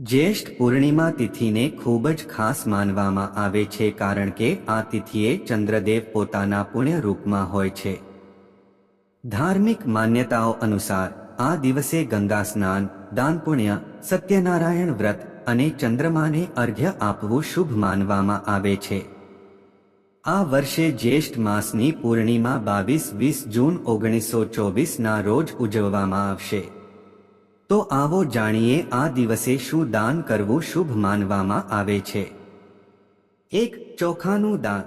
જ્યેષ્ઠ પૂર્ણિમા તિથિને ખૂબ જ ખાસ માનવામાં આવે છે કારણ કે આ તિથિએ ચંદ્રદેવ પોતાના પુણ્ય રૂપમાં હોય છે. ધાર્મિક માન્યતાઓ અનુસાર, આ દિવસે ગંગા સ્નાન, દાન પુણ્ય, સત્યનારાયણ વ્રત અને ચંદ્રમાને અર્ઘ્ય આપવું શુભ માનવામાં આવે છે. આ વર્ષે જ્યેષ્ઠ માસની પૂર્ણિમા બાવીસ વીસ જૂન ઓગણીસો ચોવીસના રોજ ઉજવવામાં આવશે. તો આવો જાણીએ આ દિવસે શું દાન કરવું શુભ માનવામાં આવે છે. એક, ચોખાનું દાન.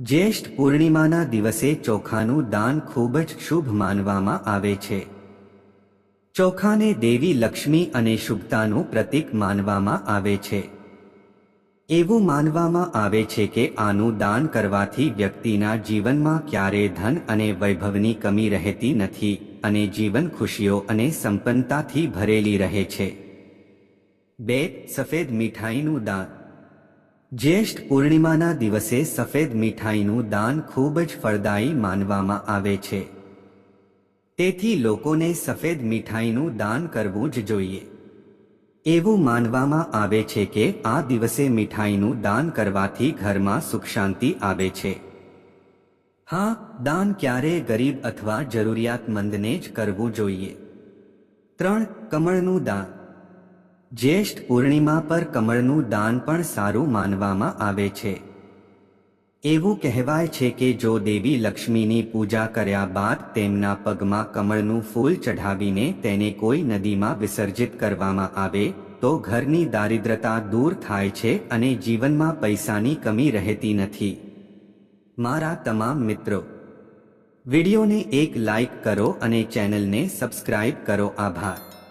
જ્યેષ્ઠ પૂર્ણિમાના દિવસે ચોખાનું દાન ખૂબ જ શુભ માનવામાં આવે છે. ચોખાને દેવી લક્ષ્મી અને શુભતાનું પ્રતીક માનવામાં આવે છે. એવું માનવામાં આવે છે કે આનું દાન કરવાથી વ્યક્તિના જીવનમાં ક્યારેય ધન અને વૈભવની કમી રહેતી નથી. અને જીવન ખુશીઓ અને સંપન્નતાથી ભરેલી રહે છે. બે, સફેદ મીઠાઈનું દાન. જ્યેષ્ઠ પૂર્ણિમાના દિવસે સફેદ મીઠાઈનું દાન ખૂબ જ ફળદાયી માનવામાં આવે છે. તેથી લોકોને સફેદ મીઠાઈનું દાન કરવું જ જોઈએ. એવું માનવામાં આવે છે કે આ દિવસે મીઠાઈનું દાન કરવાથી ઘરમાં સુખ શાંતિ આવે છે. હા, દાન ક્યારેય ગરીબ અથવા જરૂરિયાતમંદને જ કરવું જોઈએ. ત્રણ, કમળનું દાન. જ્યેષ્ઠ પૂર્ણિમા પર કમળનું દાન પણ સારું માનવામાં આવે છે. એવું કહેવાય છે કે જો દેવી લક્ષ્મીની પૂજા કર્યા બાદ તેમના પગમાં કમળનું ફૂલ ચઢાવીને તેને કોઈ નદીમાં વિસર્જિત કરવામાં આવે, તો ઘરની દારિદ્રતા દૂર થાય છે અને જીવનમાં પૈસાની કમી રહેતી નથી. મારા તમામ મિત્રો. વિડિયોને એક લાઈક કરો અને ચેનલને સબસ્ક્રાઇબ કરો. આભાર.